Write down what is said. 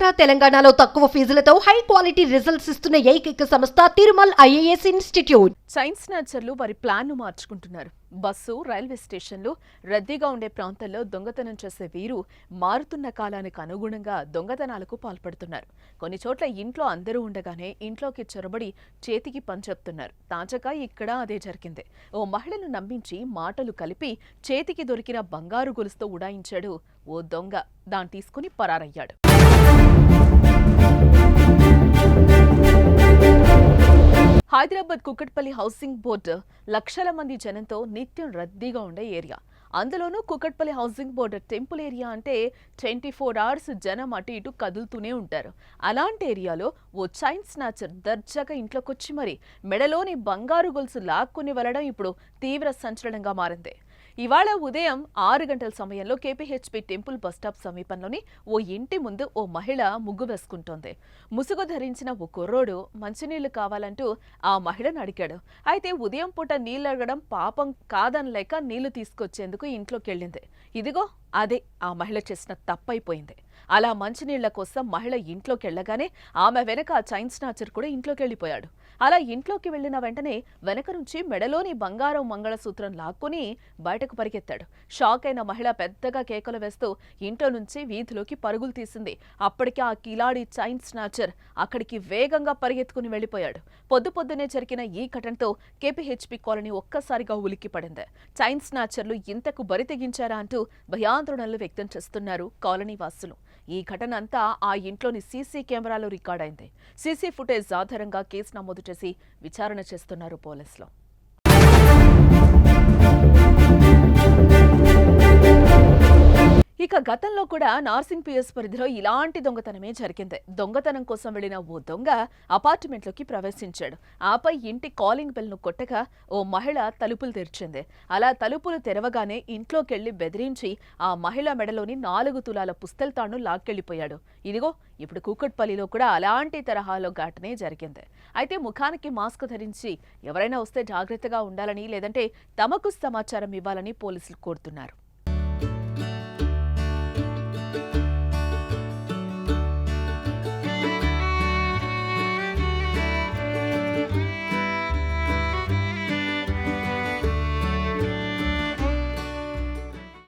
ఆంధ్ర తెలంగాణలో తక్కువ ఫీజులతో high quality results ఇస్తున్న ఏకైక సంస్థ తిరుమల్ ఐఏఎస్ ఇన్స్టిట్యూట్. సైన్స్ స్నాచర్లు వారి ప్లాన్ను మార్చుకుంటున్నారు. బస్సు రైల్వే స్టేషన్లు రద్దీగా ఉండే ప్రాంతాల్లో దొంగతనం చేసే వీరు మారుతున్న కాలానికి అనుగుణంగా దొంగతనాలకు పాల్పడుతున్నారు. కొన్ని చోట్ల ఇంట్లో అందరూ ఉండగానే ఇంట్లోకి చొరబడి చేతికి పంచెప్తున్నారు తాజాగా ఇక్కడ అదే జరిగింది. ఓ మహిళను నమ్మించి మాటలు కలిపి చేతికి దొరికిన బంగారు గొలుసుతో ఉడాయించాడు ఓ దొంగ. దాన్ని తీసుకుని పరారయ్యాడు. హైదరాబాద్ కుక్కట్పల్లి హౌసింగ్ బోర్డు లక్షల మంది జనంతో నిత్యం రద్దీగా ఉండే ఏరియా. అందులోనూ Kukatpally housing board temple area అంటే ట్వంటీ ఫోర్ అవర్స్ జనం అటు ఇటు కదులుతూనే ఉంటారు. అలాంటి ఏరియాలో ఓ చైన్ స్నాచర్ దర్జాగా ఇంట్లోకొచ్చి మరి మెడలోని బంగారు గొలుసు లాక్కుని వెళ్ళడం ఇప్పుడు తీవ్ర సంచలనంగా మారింది. ఇవాళ ఉదయం ఆరు గంటల సమయంలో కేపీహెచ్పి టెంపుల్ బస్టాప్ సమీపంలోని ఓ ఇంటి ముందు ఓ మహిళ ముగ్గు వేసుకుంటోంది. ముసుగు ధరించిన ఓ కుర్రోడు మంచినీళ్ళు కావాలంటూ ఆ మహిళను అడిగాడు. అయితే ఉదయం పూట నీళ్ళు అడగడం పాపం కాదనలేక నీళ్ళు తీసుకొచ్చేందుకు ఇంట్లోకి వెళ్ళింది ఇదిగో అదే ఆ మహిళ చేసిన తప్పైపోయింది. అలా మంచినీళ్ళ కోసం మహిళ ఇంట్లోకెళ్ళగానే ఆమె వెనక ఆ చైన్ స్నాచర్ కూడా ఇంట్లోకి వెళ్ళిపోయాడు అలా ఇంట్లోకి వెళ్ళిన వెంటనే వెనక నుంచి మెడలోని బంగారం మంగళసూత్రం లాక్కుని బయటకు పరిగెత్తాడు. షాక్ అయిన మహిళ పెద్దగా కేకలు వేస్తూ ఇంట్లో నుంచి వీధిలోకి పరుగులు తీసింది. అప్పటికే ఆ కిలాడి చైన్ స్నాచర్ అక్కడికి వేగంగా పరిగెత్తుకుని వెళ్ళిపోయాడు. పొద్దు పొద్దునే జరిగిన ఈ ఘటనతో కేపీహెచ్పి కాలనీ ఒక్కసారిగా ఉలిక్కిపడింది చైన్ స్నాచర్లు ఇంతకు బరి తెగించారా అంటూ భయాందోళనలు వ్యక్తం చేస్తున్నారు కాలనీ వాసులు. ఈ ఘటన అంతా ఆ ఇంట్లోని సీసీ కెమెరాలో రికార్డైంది. సీసీ ఫుటేజ్ ఆధారంగా కేసు నమోదు చేసి విచారణ చేస్తున్నారు పోలీసులు. గతంలో కూడా నార్సింగ్ పిఎస్ పరిధిలో ఇలాంటి దొంగతనమే జరిగింది. దొంగతనం కోసం వెళ్ళిన ఓ దొంగ అపార్ట్మెంట్లోకి ప్రవేశించాడు. ఆపై ఇంటి కాలింగ్ బెల్ను కొట్టగా ఓ మహిళ తలుపులు తెరిచింది. అలా తలుపులు తెరవగానే ఇంట్లోకెళ్ళి బెదిరించి ఆ మహిళ మెడలోని నాలుగు తులాల పుస్తల్తాను లాక్కెళ్ళిపోయాడు ఇదిగో ఇప్పుడు కూకట్పల్లిలో కూడా అలాంటి తరహాలో ఘటనే జరిగింది. అయితే ముఖానికి మాస్క్ ధరించి ఎవరైనా వస్తే జాగ్రత్తగా ఉండాలని లేదంటే తమకు సమాచారం ఇవ్వాలని పోలీసులు కోరుతున్నారు.